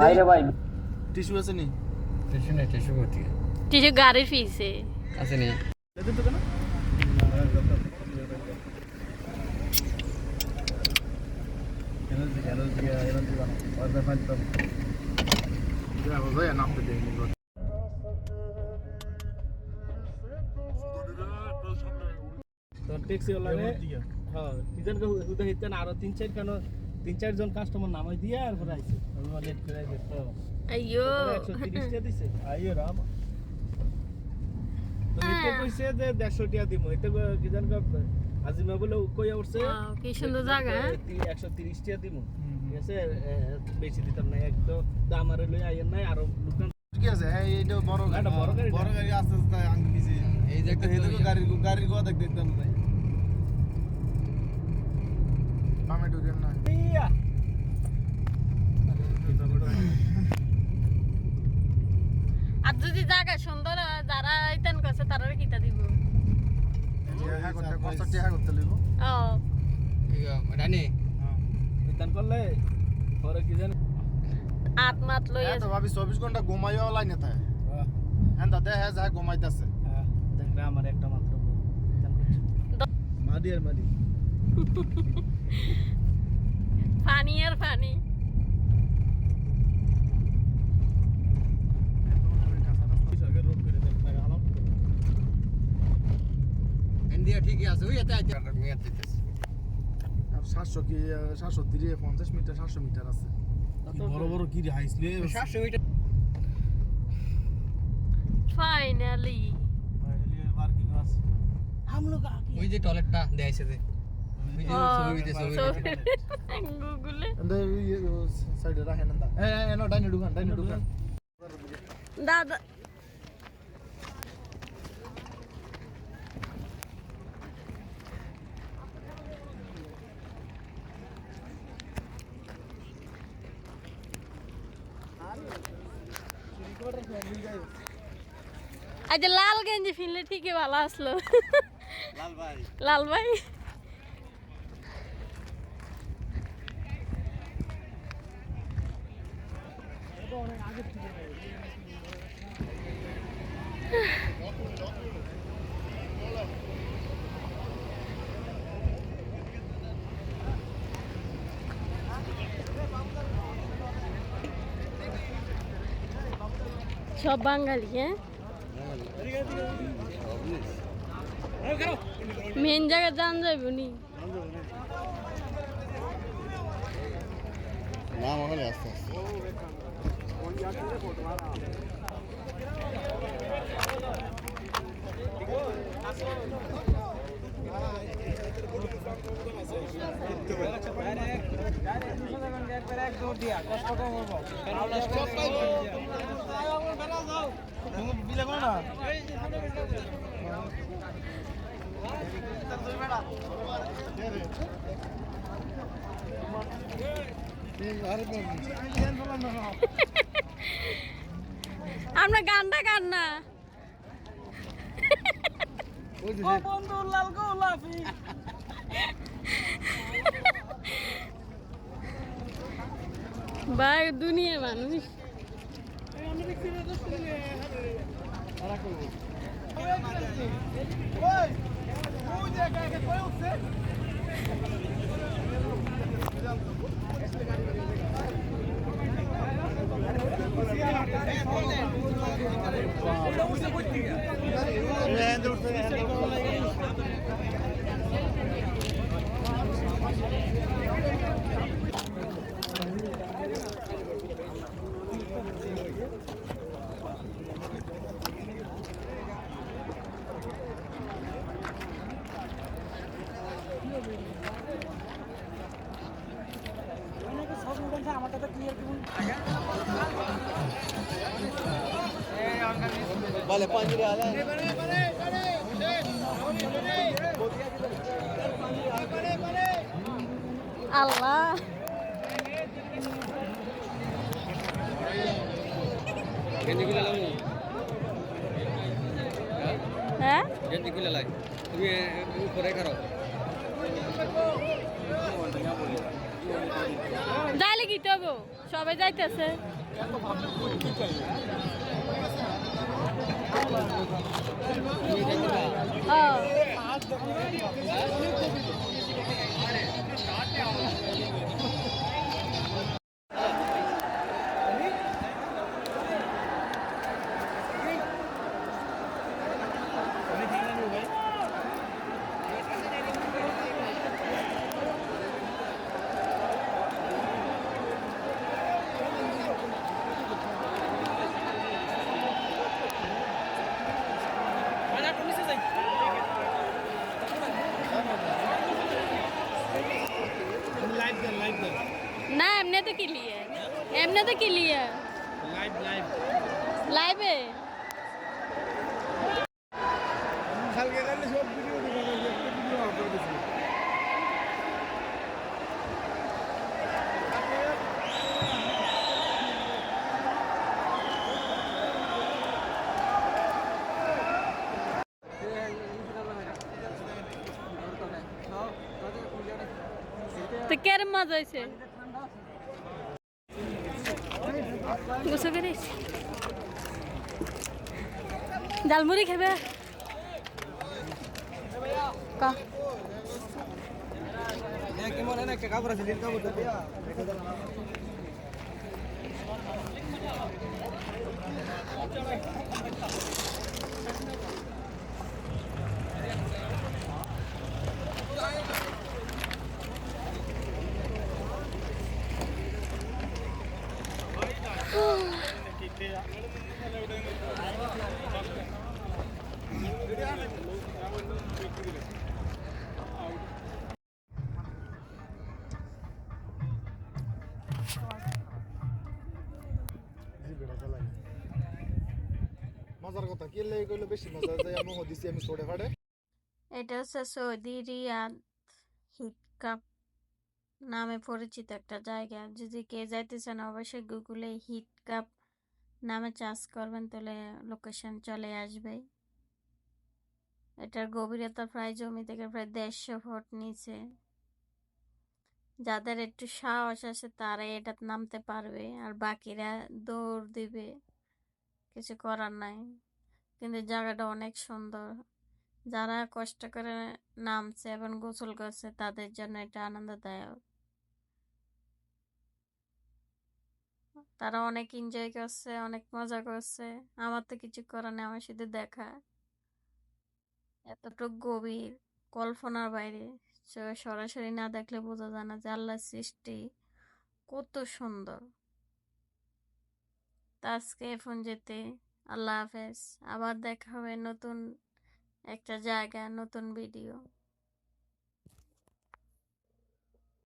লইয়া ভাই টিস্যু আছে নি? টিস্যু নেই টিস্যু করতে টিসু গাড়ির পিছে আছে নি। লেদের তো কেন এনার্জি এনার্জি এনার্জি বানো আর ব্যাপার তো দেখো ভাই নামতে দেয়নি তো ট্যাক্সি ওলারে হ্যাঁ তিনজন হুদা হিতেন আরও তিন চার কেন তিন চারজন কাস্টমার নামাই দিয়ে আর আইছে। লেট করে আইছে তো। আইয়ো। একশো তিরিশ টাকা দিছে। আইয়ে রাম। তো এতে কইছে যে দেড়শো টাকা দিব এতে কি জান আজিমা বলে কইয়া উঠছে কি সুন্দর জায়গা, হ্যাঁ? একশো তিরিশ টাকা দিব ঠিক আছে? বেশি দিতাম না এক তো আমারে লই আইয়েন নাই আরও দোকান ঠিক আছে? হ্যাঁ এইটা বড় এটা বড় গাড়ি বড় গাড়ি আস্তে আস্তে আঙ্গি নিছে এই যে একটা হেদে গাড়ির গাড়ির গোয়া দেখ দেখতাম তাই। আমি ঢুকেন না ইয়া আর যদি জায়গা সুন্দর হয়, যারা ইতেন করছে তারা কিতা দিব হ্যাঁ করতে কষ্ট টিয়া করতে লিখো ও রানী বিতান করলে পরে কি জান। আত মাত লই হ্যাঁ তো ভাবি চব্বিশ ঘণ্টা ঘুমাইও লাইনে থাকে হ্যাঁ দাদা হ্যাঁ যা ঘুমাইতেছে। দেখবে আমার একটা মাত্র বউ। বিতান মাদি আর মাদি। পানি আর পানি ইন্ডিয়া ঠিকই আছে ওই এতে আইতে মেয়াদ দিতেছে। আর সাতশো কি সাতশো তিরিশ পঞ্চাশ মিটার সাতশো মিটার আছে। বড় বড় কি হাইসলে সাতশো মিটার। ফাইনালি ওই যে দিতে। গুগলে সাইডে রাখেন না হ্যাঁ হ্যাঁ ডাইনে ঢুকান ডাইনে ঢুকান দাদা আজ লাল গেঞ্জি ফিনলে ঠিকই ভালো আসলো। লাল ভাই। লাল ভাই। সব বাঙালি হ্যাঁ মেন জায়গা জান যাইব নি আস্তে আমরা গানটা গান না। বন্ধু লাল ভাই দুনিয়ার মানুষ। বলে পাঞ্জরে Qual é o খুলে লাও হ্যাঁ গেঞ্জি খুলে লাই তুমি উপরে খারাপ কি তবু সবাই যাইতেছে। ও লাইভ দেন লাইভ দেন না এমনি তো কি লিয়ে এমনি তো কি লিয়ে লাইভ লাইভ লাইভে কালকে কালকে সব ভিডিও ভিডিও আপলোড দিছি তো কেরম মজা হয়েছে? গোসল করিস ডালমুড়ি খেবে কাপড় বেশি মজা যায়। আমি আমি ছোটে ফাটে এটা হচ্ছে সৌদি রিয়াদ হিট কাপ নামে পরিচিত একটা জায়গা। যদি কে যাইতেছেন অবশ্যই গুগলে হিট কাপ নামে চার্জ করবেন, তাহলে লোকেশন চলে আসবে। এটার গভীরতা প্রায় জমি থেকে প্রায় দেড়শো ফুট নিচে। যাদের একটু সাহস আছে, তারাই এটা নামতে পারবে, আর বাকিরা দৌড় দিবে। কিছু করার নাই। কিন্তু জায়গাটা অনেক সুন্দর। যারা কষ্ট করে নামছে এবং গোসল করছে, তাদের জন্য এটা আনন্দদায়ক। তারা অনেক এনজয় করছে, অনেক মজা করছে। আমার তো কিছু করার নেই, আমার শুধু দেখা। এতটুকু গভীর কল্পনার বাইরে। সরাসরি না দেখলে বোঝা যায় না যে আল্লাহর সৃষ্টি কত সুন্দর। তা আজকে এখন যেতে আল্লাহ হাফেজ। আবার দেখা হবে নতুন একটা জায়গা নতুন ভিডিও।